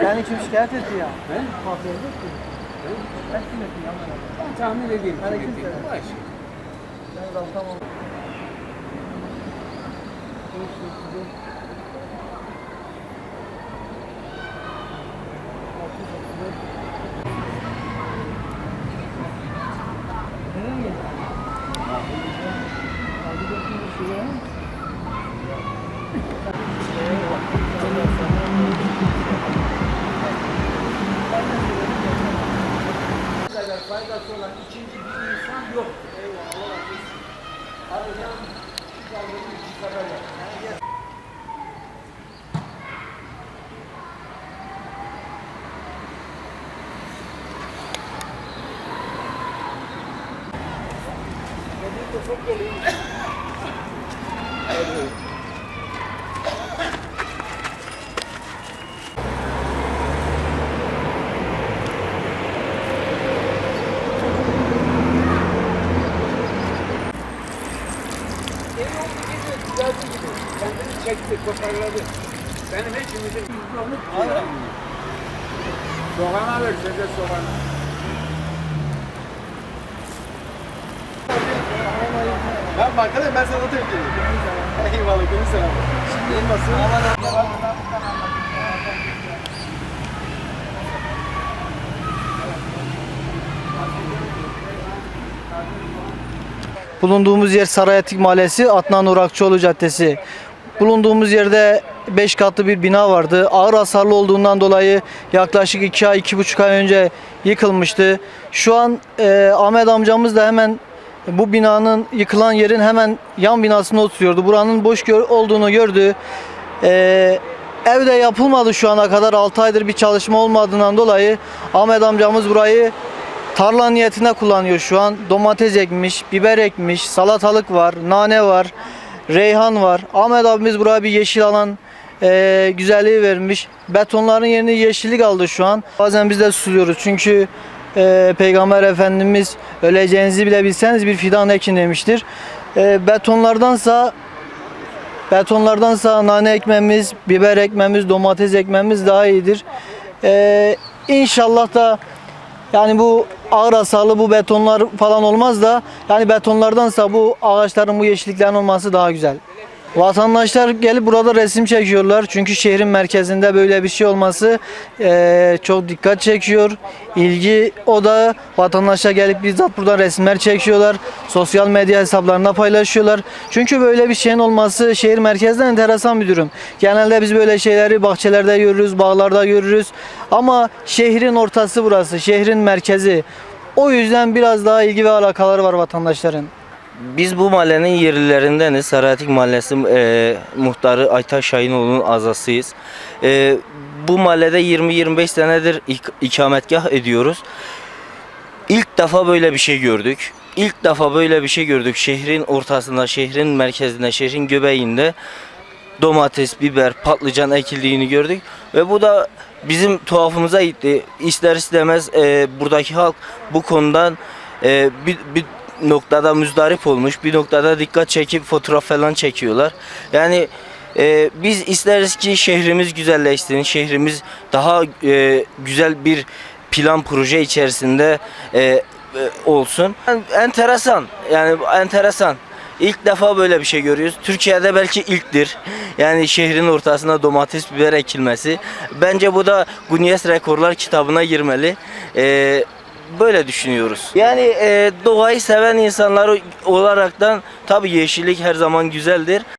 Sen için şikayet etti ya. He? Mahvede etti. Ben kim etti ya? Ben tahmin edeyim. Ben kim etti? Baş. Ben tamam. Thank you. Yok. Eyvallah. Arayacağım. Şu kaldırımı çıkaracak. Yani gel. Dediğim de çok geliyor. Evet. Gidiyor, düzeldi gibi. Kendini çekti, toparladı. Benim hiç ümidim yok. Soğana ver, size soğana. Ben bankadayım ben sana tebrik ediyorum. Eyvallah gönül selam. Şimdi elması. Bulunduğumuz yer Sarayatik Mahallesi, Adnan Urakçıoğlu Caddesi. Bulunduğumuz yerde 5 katlı bir bina vardı. Ağır hasarlı olduğundan dolayı yaklaşık 2 ay, 2,5 ay önce yıkılmıştı. Şu an e, Ahmet amcamız da hemen bu binanın yıkılan yerin hemen yan binasında oturuyordu. Buranın boş gör- olduğunu gördü. E, evde yapılmadı şu ana kadar 6 aydır bir çalışma olmadığından dolayı Ahmet amcamız burayı Tarla niyetine kullanıyor şu an. Domates ekmiş, biber ekmiş, salatalık var, nane var, reyhan var. Ahmet abimiz buraya bir yeşil alan eee, güzelliği vermiş. Betonların yerini yeşillik aldı şu an. Bazen biz de suluyoruz çünkü eee, Peygamber Efendimiz öleceğinizi bile bilseniz bir fidan ekin demiştir. Eee, betonlardansa betonlardansa nane ekmemiz, biber ekmemiz, domates ekmemiz daha iyidir. Eee inşallah da yani bu ağır hasarlı bu betonlar falan olmaz da yani betonlardansa bu ağaçların bu yeşilliklerin olması daha güzel. Vatandaşlar gelip burada resim çekiyorlar. Çünkü şehrin merkezinde böyle bir şey olması eee, çok dikkat çekiyor. İlgi o da vatandaşlar gelip bizzat buradan resimler çekiyorlar. Sosyal medya hesaplarında paylaşıyorlar. Çünkü böyle bir şeyin olması şehir merkezinde enteresan bir durum. Genelde biz böyle şeyleri bahçelerde görürüz, bağlarda görürüz. Ama şehrin ortası burası, şehrin merkezi. O yüzden biraz daha ilgi ve alakaları var vatandaşların. Biz bu mahallenin yerlilerindeniz. Sarayatik Mahallesi e, muhtarı Aytaş Şahinoğlu'nun azasıyız. E, bu mahallede 20-25 senedir ik- ikametgah ediyoruz. İlk defa böyle bir şey gördük. İlk defa böyle bir şey gördük. Şehrin ortasında, şehrin merkezinde, şehrin göbeğinde domates, biber, patlıcan ekildiğini gördük. Ve bu da bizim tuhafımıza gitti. İster istemez e, buradaki halk bu konudan e, bir, bir noktada müzdarip olmuş. Bir noktada dikkat çekip fotoğraf falan çekiyorlar. Yani e, biz isteriz ki şehrimiz güzelleşsin. Şehrimiz daha e, güzel bir plan proje içerisinde e, e, olsun. Yani enteresan. Yani enteresan. İlk defa böyle bir şey görüyoruz. Türkiye'de belki ilktir. Yani şehrin ortasına domates biber ekilmesi. Bence bu da Guinness Rekorlar kitabına girmeli. Ee, böyle düşünüyoruz. Yani e, doğayı seven insanlar olaraktan tabii yeşillik her zaman güzeldir.